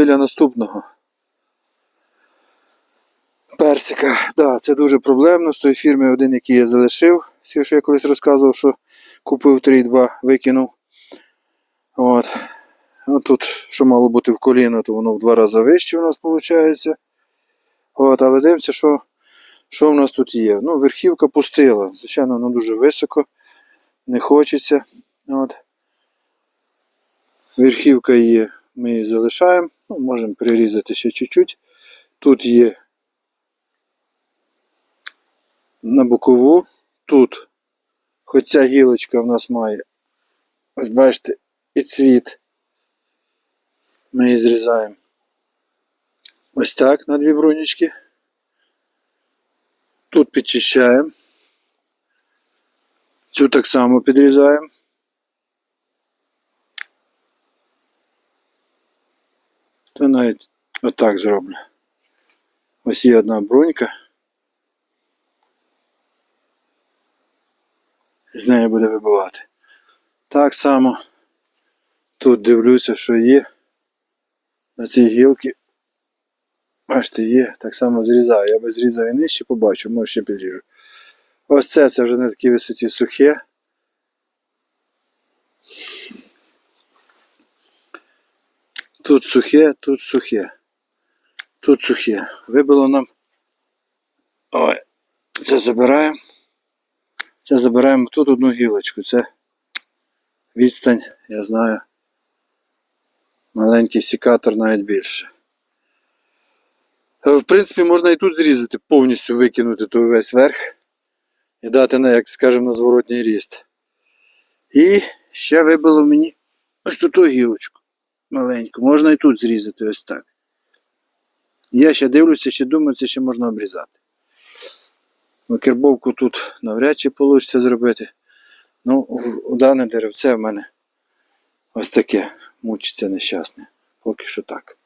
біля наступного. Персика. Да, це дуже проблемно. З тої фірми один, який я залишив. Що я колись розказував, що купив 3,2, викинув. От. Ну, тут, що мало бути в коліно, то воно в два рази вище у нас виходить. От, але дивимося, що, що в нас тут є. Ну, верхівка пустила. Звичайно, воно дуже високо, не хочеться. От. Верхівка є, ми її залишаємо. Ну, можемо прирізати ще чуть-чуть. Тут є на бокову. Тут, хоч ця гілочка в нас має, ось бачите, і цвіт. Ми її зрізаємо. Ось так на дві брунічки. Тут підчищаємо. Цю так само підрізаємо. Та навіть отак зроблю. Ось є одна брунька. З неї буде вибивати. Так само тут дивлюся, що є. На цій гілці. Бачите, є, так само зрізаю. Я би зрізав і нижче побачу, може ще підріжу. Ось це, це вже на такій висоті сухе. Тут сухе, тут сухе. Тут сухе. Вибило нам. Ой, це забираємо. Це забираємо тут одну гілочку. Це відстань, я знаю. Маленький сікатор навіть більше. Е, В принципі, можна і тут зрізати, повністю викинути той весь верх і дати, на, як скажемо, на зворотній ріст. І ще вибило мені ось ту гілочку маленьку. Можна і тут зрізати ось так. Я ще дивлюся, чи думаю, це ще можна обрізати. Викербовку тут навряд чи вийде зробити. Ну, у дане деревце в мене ось таке мучиться нещасне. Поки що так.